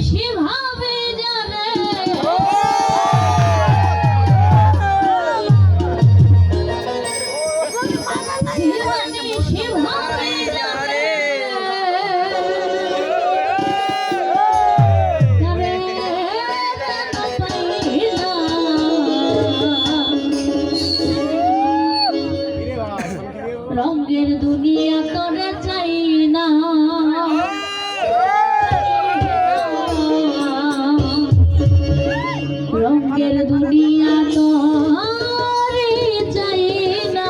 ich will haben. রঙের দুনিয়া তো যায় না।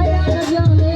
মায়া জলে